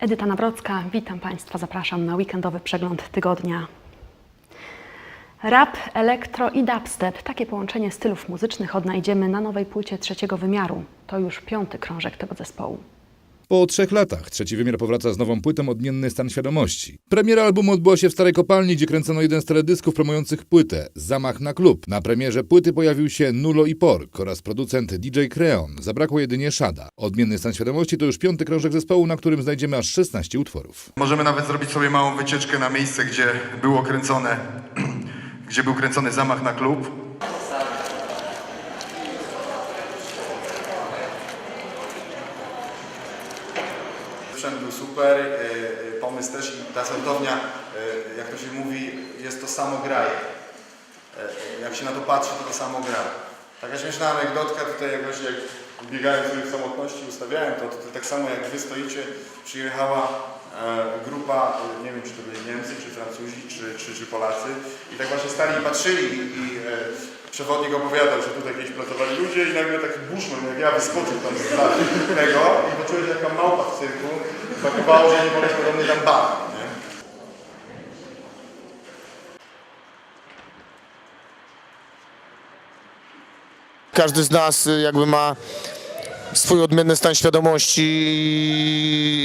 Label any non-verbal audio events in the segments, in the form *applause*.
Edyta Nawrocka, witam Państwa, zapraszam na weekendowy przegląd tygodnia. Rap, elektro i dubstep. Takie połączenie stylów muzycznych odnajdziemy na nowej płycie trzeciego wymiaru. To już piąty krążek tego zespołu. Po trzech latach trzeci wymiar powraca z nową płytą Odmienny stan świadomości. Premiera albumu odbyła się w Starej Kopalni, gdzie kręcono jeden z teledysków promujących płytę Zamach na klub. Na premierze płyty pojawił się Nulo i Pork oraz producent DJ Creon. Zabrakło jedynie Shada. Odmienny stan świadomości to już piąty krążek zespołu, na którym znajdziemy aż 16 utworów. Możemy nawet zrobić sobie małą wycieczkę na miejsce, gdzie było kręcone, *clears throat* gdzie był kręcony zamach na klub. Sprzęt był super, y, y, pomysł też i ta sortownia, y, jak to się mówi, jest to samo graj. Y, Jak się na to patrzy, to to samo gra. Taka śmieszna anegdotka tutaj jakoś jak biegałem sobie w samotności, ustawiałem to, to, tak samo jak wy stoicie, przyjechała e, grupa, nie wiem czy to byli Niemcy, czy Francuzi, czy, czy, czy Polacy i tak właśnie stali i patrzyli i, i e, przewodnik opowiadał, że tutaj kiedyś pracowali ludzie i nagle taki bushman jak ja wyskoczył tam z tego i poczułem się jaka małpa w cyrku. Pakowało, że nie poleciał do mnie tam? Każdy z nas y, jakby ma swój odmienny stan świadomości,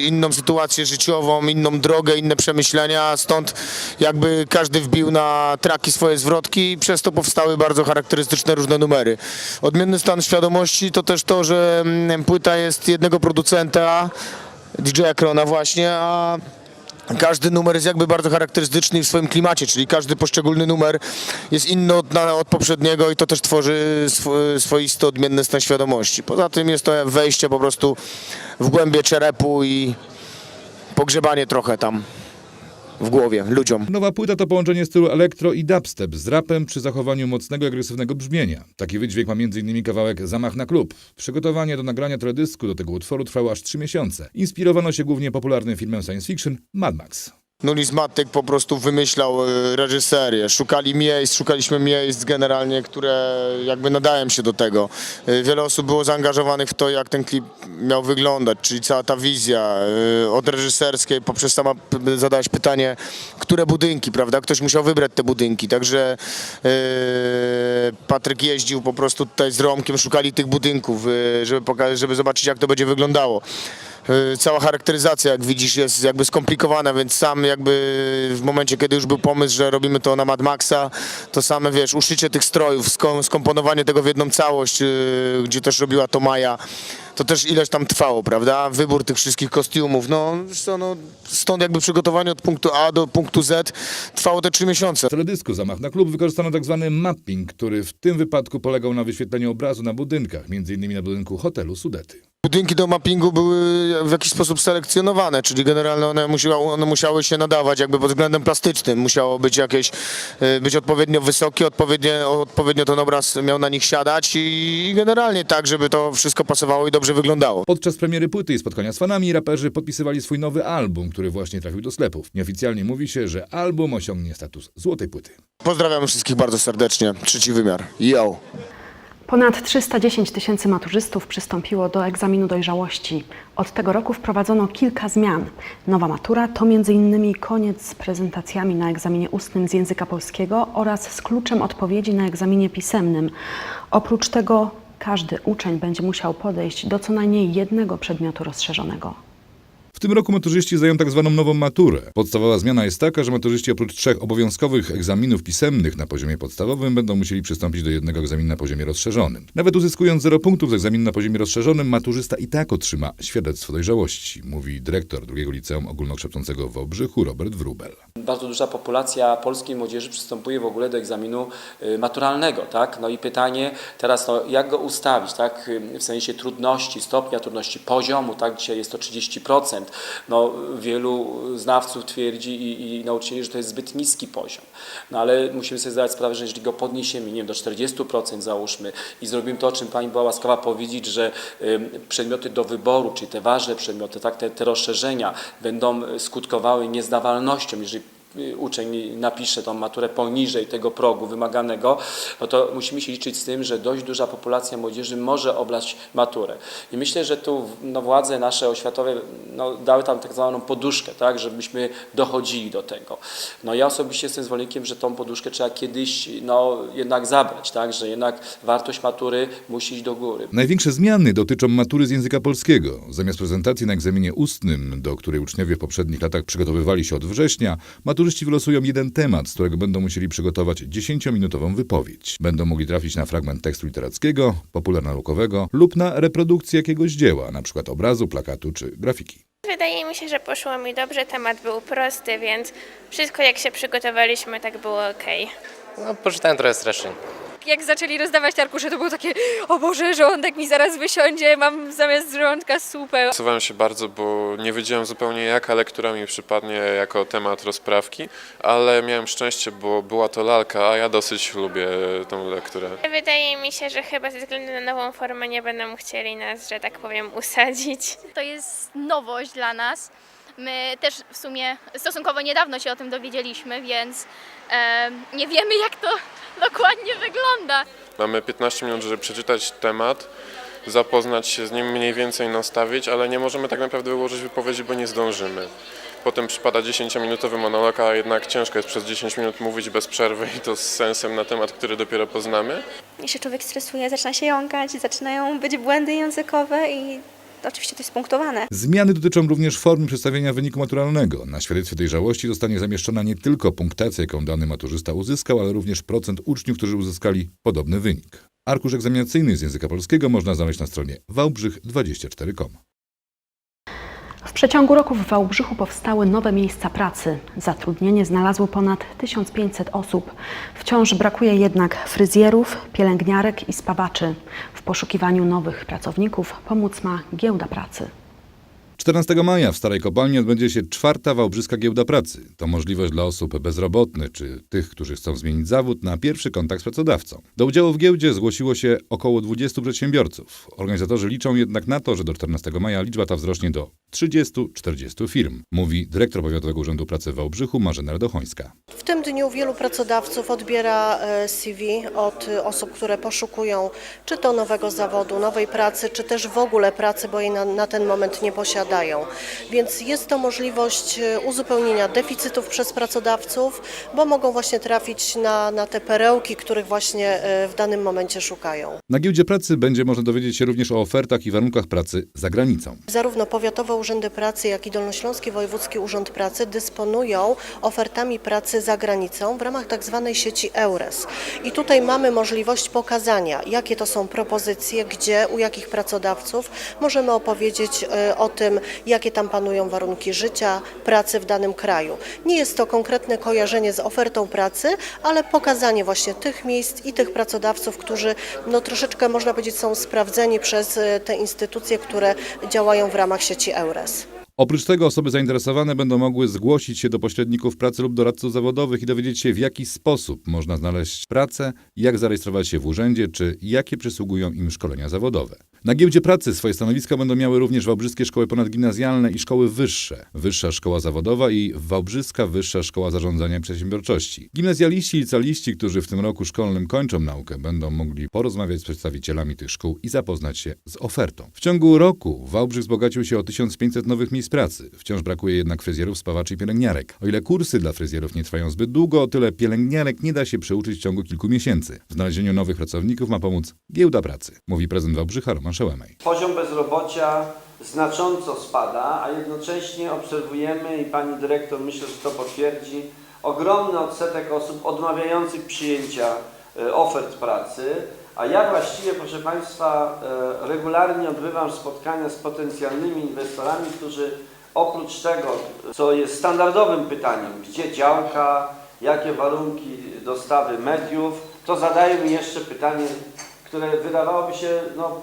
inną sytuację życiową, inną drogę, inne przemyślenia, stąd jakby każdy wbił na traki swoje zwrotki i przez to powstały bardzo charakterystyczne różne numery. Odmienny stan świadomości to też to, że mm, płyta jest jednego producenta, DJ-a Krona właśnie, a każdy numer jest jakby bardzo charakterystyczny w swoim klimacie, czyli każdy poszczególny numer jest inny od, od poprzedniego i to też tworzy swo, swoisty odmienny stan świadomości. Poza tym jest to wejście po prostu w głębie czerepu i pogrzebanie trochę tam w głowie ludziom. Nowa płyta to połączenie stylu elektro i dubstep z rapem przy zachowaniu mocnego agresywnego brzmienia. Taki wydźwięk ma m.in. kawałek Zamach na klub. Przygotowanie do nagrania teledysku do tego utworu trwało aż 3 miesiące. Inspirowano się głównie popularnym filmem science fiction Mad Max. Nulismatyk po prostu wymyślał e, reżyserię. Szukali miejsc, szukaliśmy miejsc generalnie, które jakby nadałem się do tego. E, Wiele osób było zaangażowanych w to, jak ten klip miał wyglądać, czyli cała ta wizja e, od reżyserskiej, poprzez sama zadałaś pytanie, które budynki, prawda? Ktoś musiał wybrać te budynki, także Patryk jeździł po prostu tutaj z Romkiem, szukali tych budynków, żeby, żeby zobaczyć, jak to będzie wyglądało. Y, Cała charakteryzacja, jak widzisz, jest jakby skomplikowana, więc sam jakby w momencie, kiedy już był pomysł, że robimy to na Mad Maxa, to same, wiesz, uszycie tych strojów, skom- skomponowanie tego w jedną całość, y, gdzie też robiła to Maja, to też ileś tam trwało, prawda? Wybór tych wszystkich kostiumów, no, co, no stąd jakby przygotowanie od punktu A do punktu Z trwało te trzy miesiące. W teledysku Zamach na klub wykorzystano tzw. mapping, który w tym wypadku polegał na wyświetleniu obrazu na budynkach, m.in. na budynku hotelu Sudety. Budynki do mappingu były w jakiś sposób selekcjonowane, czyli generalnie one, musiały, one musiały się nadawać jakby pod względem plastycznym. Musiało być jakieś, y, być odpowiednio wysokie, odpowiednio, odpowiednio ten obraz miał na nich siadać i, i generalnie tak, żeby to wszystko pasowało i dobrze wyglądało. Podczas premiery płyty i spotkania z fanami raperzy podpisywali swój nowy album, który właśnie trafił do sklepów. Nieoficjalnie mówi się, że album osiągnie status złotej płyty. Pozdrawiam wszystkich bardzo serdecznie. Trzeci wymiar. Yo! Ponad 310 tysięcy maturzystów przystąpiło do egzaminu dojrzałości. Od tego roku wprowadzono kilka zmian. Nowa matura to m.in. koniec z prezentacjami na egzaminie ustnym z języka polskiego oraz z kluczem odpowiedzi na egzaminie pisemnym. Oprócz tego każdy uczeń będzie musiał podejść do co najmniej jednego przedmiotu rozszerzonego. Tym roku maturzyści zdają tak zwaną nową maturę. Podstawowa zmiana jest taka, że maturzyści oprócz trzech obowiązkowych egzaminów pisemnych na poziomie podstawowym będą musieli przystąpić do jednego egzaminu na poziomie rozszerzonym. Nawet uzyskując 0 punktów z egzaminu na poziomie rozszerzonym, maturzysta i tak otrzyma świadectwo dojrzałości, mówi dyrektor drugiego liceum ogólnokształcącego w Obrzychu Robert Wrubel. Bardzo duża populacja polskiej młodzieży przystępuje w ogóle do egzaminu y, maturalnego, tak? No i pytanie teraz, no, jak go ustawić, tak? Y, W sensie trudności, stopnia trudności, poziomu, tak? Dzisiaj jest to 30%. No, wielu znawców twierdzi i, i nauczycieli, że to jest zbyt niski poziom. No ale musimy sobie zdawać sprawę, że jeżeli go podniesiemy, nie wiem, do 40% załóżmy i zrobimy to, o czym Pani była łaskawa powiedzieć, że przedmioty do wyboru, czyli te ważne przedmioty, tak? Te, te rozszerzenia będą skutkowały niezdawalnością, jeżeli uczeń napisze tą maturę poniżej tego progu wymaganego, no to musimy się liczyć z tym, że dość duża populacja młodzieży może oblać maturę. I myślę, że tu no, władze nasze oświatowe no, dały tam tak zwaną poduszkę, tak, żebyśmy dochodzili do tego. No ja osobiście jestem zwolennikiem, że tą poduszkę trzeba kiedyś no, jednak zabrać, tak, że jednak wartość matury musi iść do góry. Największe zmiany dotyczą matury z języka polskiego. Zamiast prezentacji na egzaminie ustnym, do której uczniowie w poprzednich latach przygotowywali się od września, maturzyści wylosują jeden temat, z którego będą musieli przygotować 10-minutową wypowiedź. Będą mogli trafić na fragment tekstu literackiego, popularnaukowego lub na reprodukcję jakiegoś dzieła, np. obrazu, plakatu czy grafiki. Wydaje mi się, że poszło mi dobrze, temat był prosty, więc wszystko jak się przygotowaliśmy, tak było ok. No, poczytałem trochę streszczeń. Jak zaczęli rozdawać te arkusze, to było takie, o Boże, żołądek mi zaraz wysiądzie, mam zamiast żołądka supę. Stresowałem się bardzo, bo nie wiedziałem zupełnie jaka lektura mi przypadnie jako temat rozprawki, ale miałem szczęście, bo była to lalka, a ja dosyć lubię tą lekturę. Wydaje mi się, że chyba ze względu na nową formę nie będą chcieli nas, że tak powiem, usadzić. To jest nowość dla nas. My też w sumie stosunkowo niedawno się o tym dowiedzieliśmy, więc e, nie wiemy jak to dokładnie wygląda. Mamy 15 minut, żeby przeczytać temat, zapoznać się z nim, mniej więcej nastawić, ale nie możemy tak naprawdę wyłożyć wypowiedzi, bo nie zdążymy. Potem przypada 10-minutowy monolog, a jednak ciężko jest przez 10 minut mówić bez przerwy i to z sensem na temat, który dopiero poznamy. I się człowiek stresuje, zaczyna się jąkać, zaczynają być błędy językowe i oczywiście to jest punktowane. Zmiany dotyczą również formy przedstawienia wyniku maturalnego. Na świadectwie dojrzałości zostanie zamieszczona nie tylko punktacja, jaką dany maturzysta uzyskał, ale również procent uczniów, którzy uzyskali podobny wynik. Arkusz egzaminacyjny z języka polskiego można znaleźć na stronie wałbrzych24.com. W przeciągu roku w Wałbrzychu powstały nowe miejsca pracy. Zatrudnienie znalazło ponad 1500 osób. Wciąż brakuje jednak fryzjerów, pielęgniarek i spawaczy. W poszukiwaniu nowych pracowników pomóc ma Giełda Pracy. 14 maja w Starej Kopalni odbędzie się czwarta Wałbrzyska Giełda Pracy. To możliwość dla osób bezrobotnych czy tych, którzy chcą zmienić zawód na pierwszy kontakt z pracodawcą. Do udziału w giełdzie zgłosiło się około 20 przedsiębiorców. Organizatorzy liczą jednak na to, że do 14 maja liczba ta wzrośnie do 30-40 firm, mówi dyrektor Powiatowego Urzędu Pracy w Wałbrzychu Marzena Radochońska. W tym dniu wielu pracodawców odbiera e, CV od e, osób, które poszukują czy to nowego zawodu, nowej pracy, czy też w ogóle pracy, bo jej na, na ten moment nie posiadają. Więc jest to możliwość e, uzupełnienia deficytów przez pracodawców, bo mogą właśnie trafić na, na te perełki, których właśnie w danym momencie szukają. Na Giełdzie Pracy będzie można dowiedzieć się również o ofertach i warunkach pracy za granicą. Zarówno Powiatowe Urzędy Pracy, jak i Dolnośląski Wojewódzki Urząd Pracy dysponują ofertami pracy za granicą w ramach tak zwanej sieci EURES. I tutaj mamy możliwość pokazania, jakie to są propozycje, gdzie, u jakich pracodawców możemy opowiedzieć e, o tym, jakie tam panują warunki życia, pracy w danym kraju. Nie jest to konkretne kojarzenie z ofertą pracy, ale pokazanie właśnie tych miejsc i tych pracodawców, którzy no, troszeczkę można powiedzieć są sprawdzeni przez e, te instytucje, które działają w ramach sieci EURES. Oprócz tego osoby zainteresowane będą mogły zgłosić się do pośredników pracy lub doradców zawodowych i dowiedzieć się, w jaki sposób można znaleźć pracę, jak zarejestrować się w urzędzie, czy jakie przysługują im szkolenia zawodowe. Na giełdzie pracy swoje stanowiska będą miały również Wałbrzyskie Szkoły Ponadgimnazjalne i Szkoły Wyższe, Wyższa Szkoła Zawodowa i Wałbrzyska Wyższa Szkoła Zarządzania i Przedsiębiorczości. Gimnazjaliści i licealiści, którzy w tym roku szkolnym kończą naukę, będą mogli porozmawiać z przedstawicielami tych szkół i zapoznać się z ofertą. W ciągu roku Wałbrzych wzbogacił się o 1500 nowych miejsc pracy. Wciąż brakuje jednak fryzjerów, spawaczy i pielęgniarek. O ile kursy dla fryzjerów nie trwają zbyt długo, o tyle pielęgniarek nie da się przeuczyć w ciągu kilku miesięcy. W znalezieniu nowych pracowników ma pomóc Giełda Pracy, mówi prezydent Wałbrzycha Roman Szełemej. Poziom bezrobocia znacząco spada, a jednocześnie obserwujemy i pani dyrektor myślę, że to potwierdzi, ogromny odsetek osób odmawiających przyjęcia e, ofert pracy, a ja właściwie, proszę Państwa, e, regularnie odbywam spotkania z potencjalnymi inwestorami, którzy oprócz tego, co jest standardowym pytaniem, gdzie działka, jakie warunki dostawy mediów, to zadają mi jeszcze pytanie, które wydawałoby się no,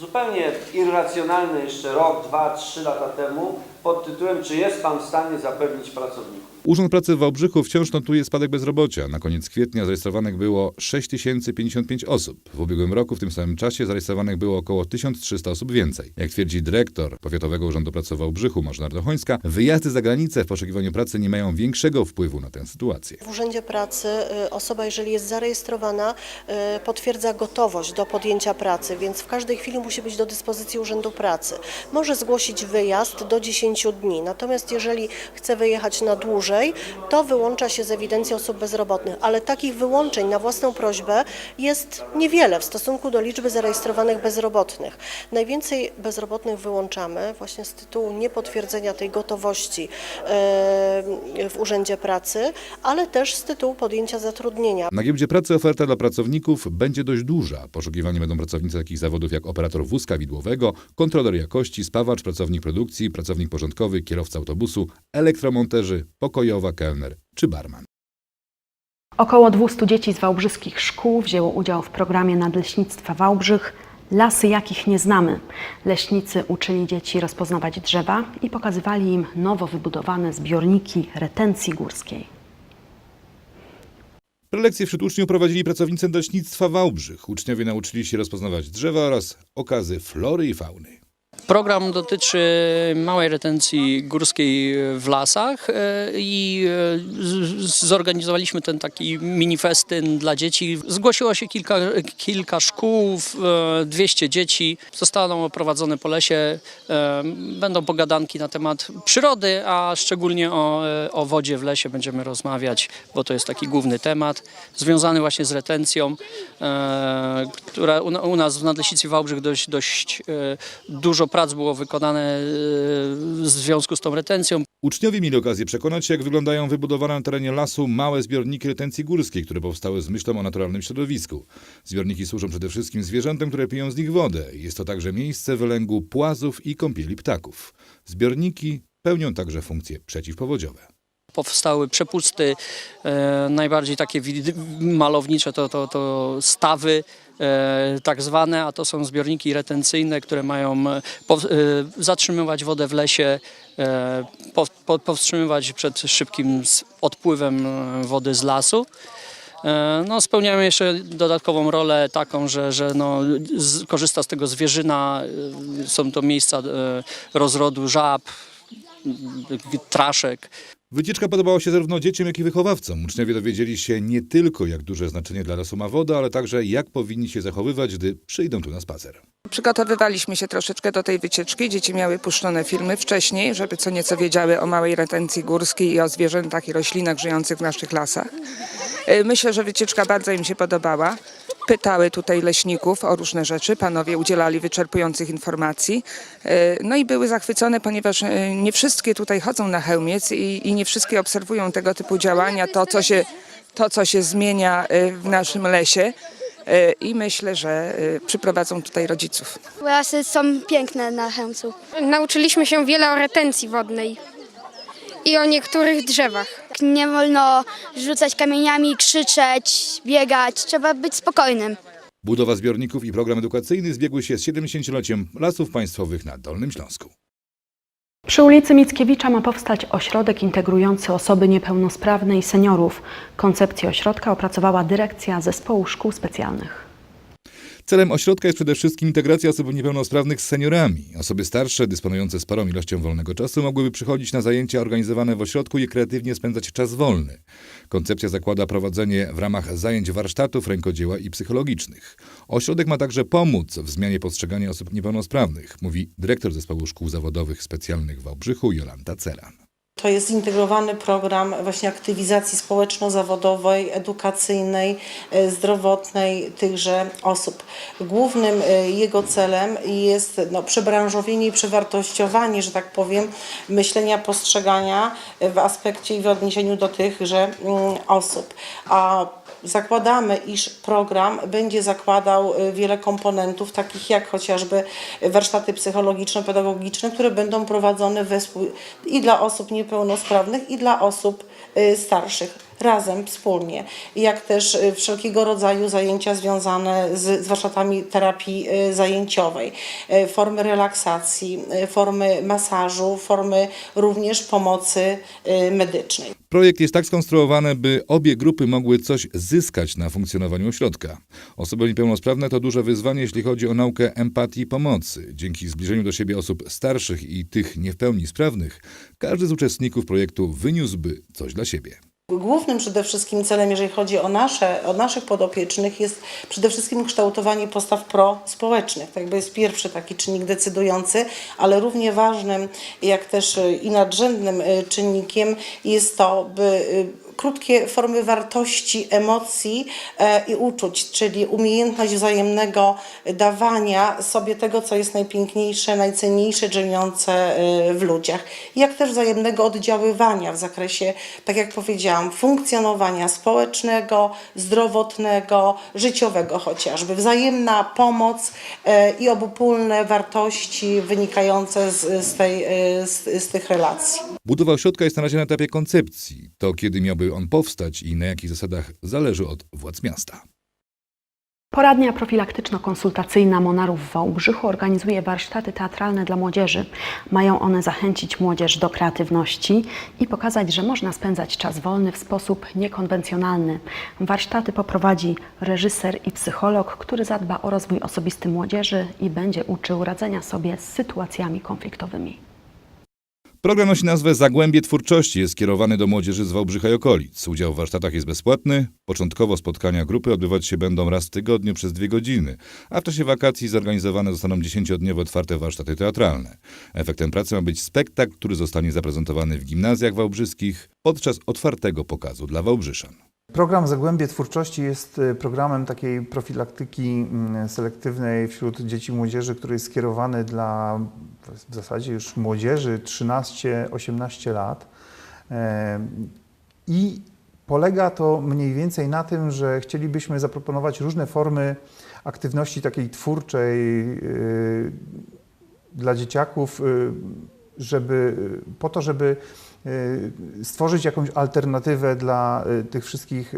zupełnie irracjonalne jeszcze rok, dwa, trzy lata temu pod tytułem czy jest Pan w stanie zapewnić pracowników? Urząd Pracy w Wałbrzychu wciąż notuje spadek bezrobocia. Na koniec kwietnia zarejestrowanych było 6055 osób. W ubiegłym roku w tym samym czasie zarejestrowanych było około 1300 osób więcej. Jak twierdzi dyrektor Powiatowego Urzędu Pracy w Wałbrzychu Marzena Dochońska, wyjazdy za granicę w poszukiwaniu pracy nie mają większego wpływu na tę sytuację. W Urzędzie Pracy y, osoba, jeżeli jest zarejestrowana, y, potwierdza gotowość do podjęcia pracy, więc w każdej chwili musi być do dyspozycji Urzędu Pracy. Może zgłosić wyjazd do 10 dni, natomiast jeżeli chce wyjechać na dłużej, to wyłącza się z ewidencji osób bezrobotnych, ale takich wyłączeń na własną prośbę jest niewiele w stosunku do liczby zarejestrowanych bezrobotnych. Najwięcej bezrobotnych wyłączamy właśnie z tytułu niepotwierdzenia tej gotowości e, w Urzędzie Pracy, ale też z tytułu podjęcia zatrudnienia. Na giełdzie pracy oferta dla pracowników będzie dość duża. Poszukiwani będą pracownicy takich zawodów jak operator wózka widłowego, kontroler jakości, spawacz, pracownik produkcji, pracownik porządkowy, kierowca autobusu, elektromonterzy, pokojowa, kelner czy barman. Około 200 dzieci z wałbrzyskich szkół wzięło udział w programie Nadleśnictwa Wałbrzych Lasy jakich nie znamy. Leśnicy uczyli dzieci rozpoznawać drzewa i pokazywali im nowo wybudowane zbiorniki retencji górskiej. Prelekcje wśród uczniów prowadzili pracownicy leśnictwa Wałbrzych. Uczniowie nauczyli się rozpoznawać drzewa oraz okazy flory i fauny. Program dotyczy małej retencji górskiej w lasach e, i e, zorganizowaliśmy ten taki mini festyn dla dzieci. Zgłosiło się kilka, kilka szkół, e, 200 dzieci. Zostaną oprowadzone po lesie. e, Będą pogadanki na temat przyrody, a szczególnie o, e, o wodzie w lesie będziemy rozmawiać, bo to jest taki główny temat związany właśnie z retencją, e, która u, nas w Nadleśnictwie Wałbrzych dość, dość e, dużo prac było wykonane e, w związku z tą retencją. Uczniowie mieli okazję przekonać się, jak wyglądają wybudowane na terenie lasu małe zbiorniki retencji górskiej, które powstały z myślą o naturalnym środowisku. Zbiorniki służą przede wszystkim zwierzętom, które piją z nich wodę. Jest to także miejsce wylęgu płazów i kąpieli ptaków. Zbiorniki pełnią także funkcje przeciwpowodziowe. Powstały przepusty, e, najbardziej takie malownicze to, to, to stawy e, tak zwane, a to są zbiorniki retencyjne, które mają e, zatrzymywać wodę w lesie, po, po, powstrzymywać przed szybkim odpływem wody z lasu. No, spełniają jeszcze dodatkową rolę taką, że, że no, z, korzysta z tego zwierzyna. Są to miejsca rozrodu żab, traszek. Wycieczka podobała się zarówno dzieciom, jak i wychowawcom. Uczniowie dowiedzieli się nie tylko, jak duże znaczenie dla lasu ma woda, ale także jak powinni się zachowywać, gdy przyjdą tu na spacer. Przygotowywaliśmy się troszeczkę do tej wycieczki. Dzieci miały puszczone filmy wcześniej, żeby co nieco wiedziały o małej retencji górskiej i o zwierzętach i roślinach żyjących w naszych lasach. E, Myślę, że wycieczka bardzo im się podobała. Pytały tutaj leśników o różne rzeczy. Panowie udzielali wyczerpujących informacji. E, No i były zachwycone, ponieważ e, nie wszystkie tutaj chodzą na Chełmiec i, i nie wszystkie obserwują tego typu działania, to co się, to, co się zmienia e, w naszym lesie. I myślę, że przyprowadzą tutaj rodziców. Lasy są piękne na Chełmcu. Nauczyliśmy się wiele o retencji wodnej i o niektórych drzewach. Nie wolno rzucać kamieniami, krzyczeć, biegać. Trzeba być spokojnym. Budowa zbiorników i program edukacyjny zbiegły się z 70-leciem Lasów Państwowych na Dolnym Śląsku. Przy ulicy Mickiewicza ma powstać ośrodek integrujący osoby niepełnosprawne i seniorów. Koncepcję ośrodka opracowała dyrekcja Zespołu Szkół Specjalnych. Celem ośrodka jest przede wszystkim integracja osób niepełnosprawnych z seniorami. Osoby starsze, dysponujące sporą ilością wolnego czasu, mogłyby przychodzić na zajęcia organizowane w ośrodku i kreatywnie spędzać czas wolny. Koncepcja zakłada prowadzenie w ramach zajęć warsztatów rękodzieła i psychologicznych. Ośrodek ma także pomóc w zmianie postrzegania osób niepełnosprawnych, mówi dyrektor Zespołu Szkół Zawodowych Specjalnych w Wałbrzychu Jolanta Ceran. To jest zintegrowany program właśnie aktywizacji społeczno-zawodowej, edukacyjnej, e, zdrowotnej tychże osób. Głównym e, jego celem jest no, przebranżowienie i przewartościowanie, że tak powiem, myślenia, postrzegania w aspekcie i w odniesieniu do tychże mm, osób. A Zakładamy, iż program będzie zakładał y, wiele komponentów, takich jak chociażby warsztaty psychologiczno-pedagogiczne, które będą prowadzone wespół i dla osób niepełnosprawnych, i dla osób y, starszych. Razem, wspólnie. Jak też y, wszelkiego rodzaju zajęcia związane z, z warsztatami terapii y, zajęciowej, y, formy relaksacji, formy masażu, formy również pomocy medycznej. Projekt jest tak skonstruowany, by obie grupy mogły coś zyskać na funkcjonowaniu ośrodka. Osoby niepełnosprawne to duże wyzwanie, jeśli chodzi o naukę empatii i pomocy. Dzięki zbliżeniu do siebie osób starszych i tych nie w pełni sprawnych, każdy z uczestników projektu wyniósłby coś dla siebie. Głównym przede wszystkim celem, jeżeli chodzi o, nasze, o naszych podopiecznych, jest przede wszystkim kształtowanie postaw prospołecznych. To jakby jest pierwszy taki czynnik decydujący, ale równie ważnym, jak też y, i nadrzędnym y, czynnikiem jest to, by y, krótkie formy wartości, emocji e, i uczuć, czyli umiejętność wzajemnego dawania sobie tego, co jest najpiękniejsze, najcenniejsze, drzemiące e, w ludziach. Jak też wzajemnego oddziaływania w zakresie, tak jak powiedziałam, funkcjonowania społecznego, zdrowotnego, życiowego chociażby. Wzajemna pomoc e, i obopólne wartości wynikające z, z, tej, z, z tych relacji. Budowa ośrodka jest na razie na etapie koncepcji. To kiedy miałby on powstać i na jakich zasadach zależy od władz miasta. Poradnia profilaktyczno-konsultacyjna Monarów w Wałbrzychu organizuje warsztaty teatralne dla młodzieży. Mają one zachęcić młodzież do kreatywności i pokazać, że można spędzać czas wolny w sposób niekonwencjonalny. Warsztaty poprowadzi reżyser i psycholog, który zadba o rozwój osobisty młodzieży i będzie uczył radzenia sobie z sytuacjami konfliktowymi. Program nosi nazwę Zagłębie Twórczości. Jest skierowany do młodzieży z Wałbrzycha i okolic. Udział w warsztatach jest bezpłatny. Początkowo spotkania grupy odbywać się będą raz w tygodniu przez dwie godziny, a w czasie wakacji zorganizowane zostaną dziesięciodniowe otwarte warsztaty teatralne. Efektem pracy ma być spektakl, który zostanie zaprezentowany w gimnazjach wałbrzyskich podczas otwartego pokazu dla Wałbrzyszan. Program Zagłębie Twórczości jest e, programem takiej profilaktyki mm, selektywnej wśród dzieci i młodzieży, który jest skierowany dla w zasadzie już młodzieży 13-18 lat. E, I polega to mniej więcej na tym, że chcielibyśmy zaproponować różne formy aktywności takiej twórczej e, dla dzieciaków, żeby, po to, żeby stworzyć jakąś alternatywę dla tych wszystkich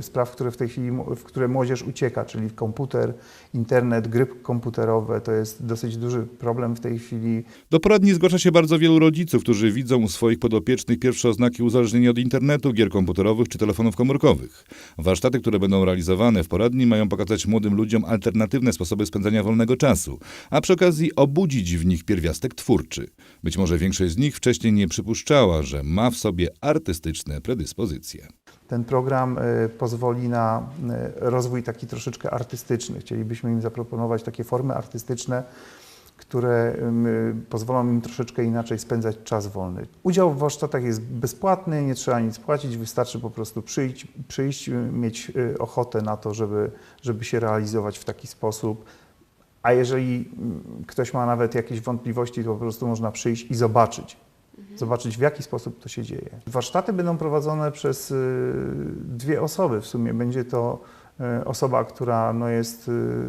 spraw, które w tej chwili, w które młodzież ucieka, czyli komputer, internet, gry komputerowe. To jest dosyć duży problem w tej chwili. Do poradni zgłasza się bardzo wielu rodziców, którzy widzą u swoich podopiecznych pierwsze oznaki uzależnienia od internetu, gier komputerowych czy telefonów komórkowych. Warsztaty, które będą realizowane w poradni mają pokazać młodym ludziom alternatywne sposoby spędzania wolnego czasu, a przy okazji obudzić w nich pierwiastek twórczy. Być może większość z nich wcześniej nie przypuszczała, że ma w sobie artystyczne predyspozycje. Ten program y, pozwoli na y, rozwój taki troszeczkę artystyczny. Chcielibyśmy im zaproponować takie formy artystyczne, które y, pozwolą im troszeczkę inaczej spędzać czas wolny. Udział w warsztatach jest bezpłatny, nie trzeba nic płacić, wystarczy po prostu przyjść, przyjść mieć ochotę na to, żeby, żeby się realizować w taki sposób. A jeżeli ktoś ma nawet jakieś wątpliwości, to po prostu można przyjść i zobaczyć, zobaczyć w jaki sposób to się dzieje. Warsztaty będą prowadzone przez y, dwie osoby w sumie. Będzie to y, osoba, która no, jest y,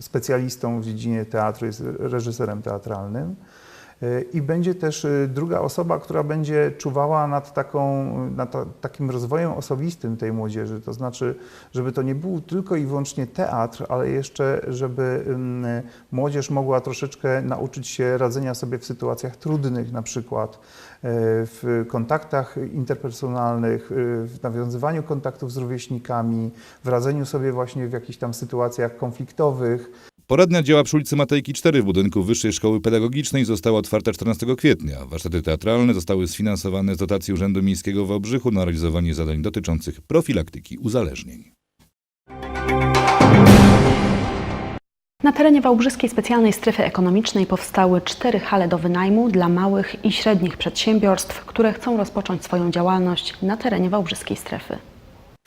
specjalistą w dziedzinie teatru, jest reżyserem teatralnym. I będzie też druga osoba, która będzie czuwała nad, taką, nad takim rozwojem osobistym tej młodzieży. To znaczy, żeby to nie był tylko i wyłącznie teatr, ale jeszcze, żeby młodzież mogła troszeczkę nauczyć się radzenia sobie w sytuacjach trudnych, na przykład w kontaktach interpersonalnych, w nawiązywaniu kontaktów z rówieśnikami, w radzeniu sobie właśnie w jakichś tam sytuacjach konfliktowych. Poradnia działa przy ulicy Matejki 4 w budynku Wyższej Szkoły Pedagogicznej została otwarta 14 kwietnia. Warsztaty teatralne zostały sfinansowane z dotacji Urzędu Miejskiego w Wałbrzychu na realizowanie zadań dotyczących profilaktyki uzależnień. Na terenie Wałbrzyskiej Specjalnej Strefy Ekonomicznej powstały cztery hale do wynajmu dla małych i średnich przedsiębiorstw, które chcą rozpocząć swoją działalność na terenie Wałbrzyskiej Strefy.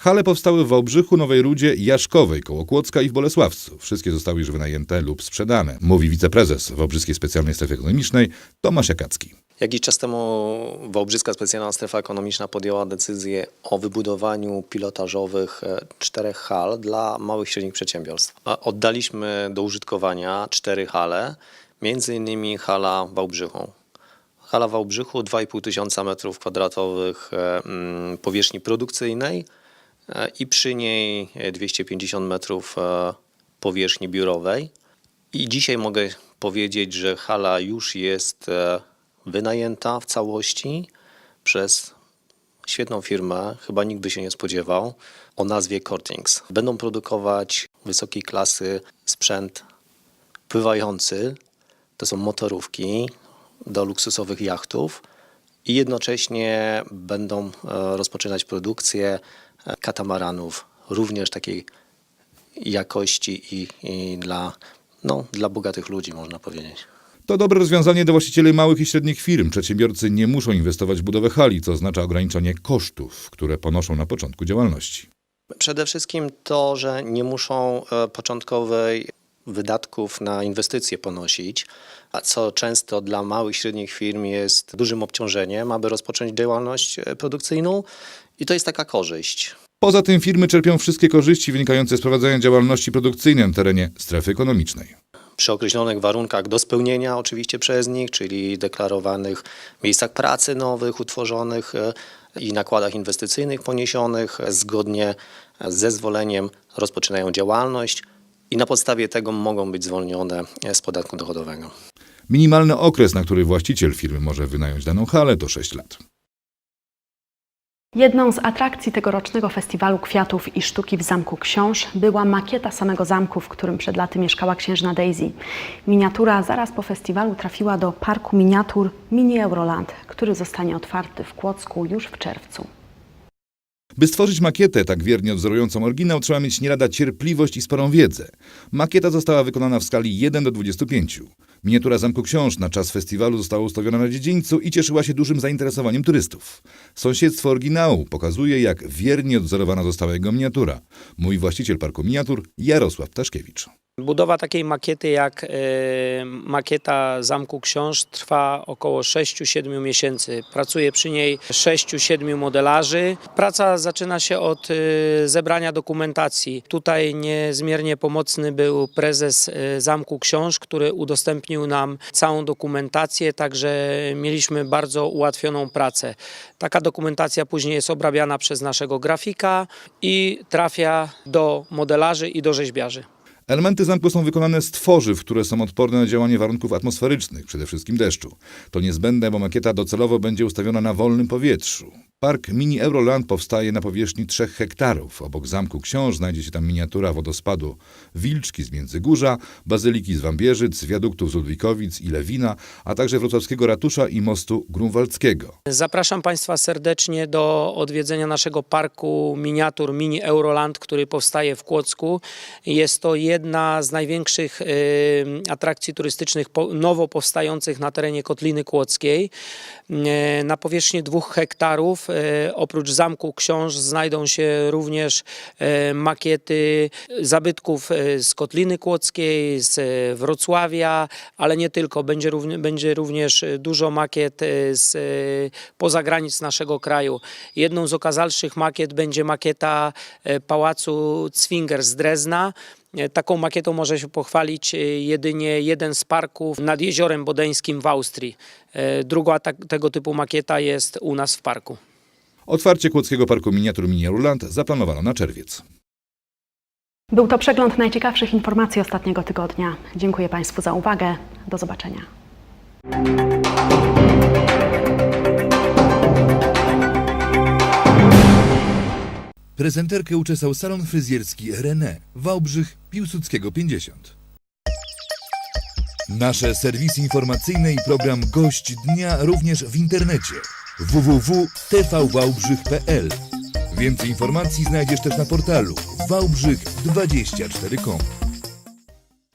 Hale powstały w Wałbrzychu, Nowej Rudzie, Jaszkowej, koło Kłodzka i w Bolesławcu. Wszystkie zostały już wynajęte lub sprzedane, mówi wiceprezes Wałbrzyskiej Specjalnej Strefy Ekonomicznej Tomasz Jakacki. Jakiś czas temu Wałbrzyska Specjalna Strefa Ekonomiczna podjęła decyzję o wybudowaniu pilotażowych e, czterech hal dla małych i średnich przedsiębiorstw. Oddaliśmy do użytkowania cztery hale, między innymi hala w Wałbrzychu. Hala Wałbrzychu 2,5 tysiąca metrów kwadratowych e, mm, powierzchni produkcyjnej i przy niej e, 250 metrów e, powierzchni biurowej. I dzisiaj mogę powiedzieć, że hala już jest e, wynajęta w całości przez świetną firmę, chyba nikt by się nie spodziewał, o nazwie Cortings. Będą produkować wysokiej klasy sprzęt pływający, to są motorówki do luksusowych jachtów i jednocześnie będą e, rozpoczynać produkcję e, katamaranów również takiej jakości i, i dla, no, dla bogatych ludzi, można powiedzieć. To dobre rozwiązanie dla właścicieli małych i średnich firm. Przedsiębiorcy nie muszą inwestować w budowę hali, co oznacza ograniczenie kosztów, które ponoszą na początku działalności. Przede wszystkim to, że nie muszą e, początkowej wydatków na inwestycje ponosić, a co często dla małych i średnich firm jest dużym obciążeniem, aby rozpocząć działalność e, produkcyjną i to jest taka korzyść. Poza tym firmy czerpią wszystkie korzyści wynikające z prowadzenia działalności produkcyjnej na terenie strefy ekonomicznej. Przy określonych warunkach do spełnienia oczywiście przez nich, czyli deklarowanych miejscach pracy nowych, utworzonych e, i nakładach inwestycyjnych poniesionych, zgodnie z zezwoleniem rozpoczynają działalność i na podstawie tego mogą być zwolnione z podatku dochodowego. Minimalny okres, na który właściciel firmy może wynająć daną halę, to 6 lat. Jedną z atrakcji tegorocznego festiwalu kwiatów i sztuki w Zamku Książ była makieta samego zamku, w którym przed laty mieszkała księżna Daisy. Miniatura zaraz po festiwalu trafiła do parku miniatur Mini Euroland, który zostanie otwarty w Kłodzku już w czerwcu. By stworzyć makietę tak wiernie odwzorującą oryginał, trzeba mieć nie lada cierpliwość i sporą wiedzę. Makieta została wykonana w skali 1 do 25. Miniatura Zamku Książ na czas festiwalu została ustawiona na dziedzińcu i cieszyła się dużym zainteresowaniem turystów. Sąsiedztwo oryginału pokazuje, jak wiernie odwzorowana została jego miniatura. Mój właściciel parku miniatur Jarosław Ptaszkiewicz. Budowa takiej makiety jak e, makieta Zamku Książ trwa około 6-7 miesięcy. Pracuje przy niej 6-7 modelarzy. Praca zaczyna się od e, zebrania dokumentacji. Tutaj niezmiernie pomocny był prezes e, Zamku Książ, który udostępnił nam całą dokumentację, także mieliśmy bardzo ułatwioną pracę. Taka dokumentacja później jest obrabiana przez naszego grafika i trafia do modelarzy i do rzeźbiarzy. Elementy zamku są wykonane z tworzyw, które są odporne na działanie warunków atmosferycznych, przede wszystkim deszczu. To niezbędne, bo makieta docelowo będzie ustawiona na wolnym powietrzu. Park Mini Euroland powstaje na powierzchni 3 hektarów. Obok Zamku Książ znajdzie się tam miniatura wodospadu Wilczki z Międzygórza, Bazyliki z Wambierzyc, wiaduktów z Ludwikowic i Lewina, a także wrocławskiego ratusza i mostu Grunwaldzkiego. Zapraszam Państwa serdecznie do odwiedzenia naszego parku miniatur Mini Euroland, który powstaje w Kłodzku. Jest to jedna z największych y, atrakcji turystycznych nowo powstających na terenie Kotliny Kłodzkiej. Y, na powierzchni dwóch hektarów oprócz Zamku Książ znajdą się również y, makiety zabytków y, z Kotliny Kłodzkiej, z Wrocławia, ale nie tylko. Będzie, będzie również dużo makiet z poza granic naszego kraju. Jedną z okazalszych makiet będzie makieta Pałacu Zwinger z Drezna. E, Taką makietą może się pochwalić e, jedynie jeden z parków nad Jeziorem Bodeńskim w Austrii. E, Druga tego typu makieta jest u nas w parku. Otwarcie Kłodzkiego Parku Miniatur Mini Euroland zaplanowano na czerwiec. Był to przegląd najciekawszych informacji ostatniego tygodnia. Dziękuję Państwu za uwagę. Do zobaczenia. Prezenterkę uczesał salon fryzjerski René, Wałbrzych, Piłsudskiego 50. Nasze serwisy informacyjne i program Gość Dnia również w internecie www.tvwałbrzych.pl Więcej informacji znajdziesz też na portalu wałbrzych24.com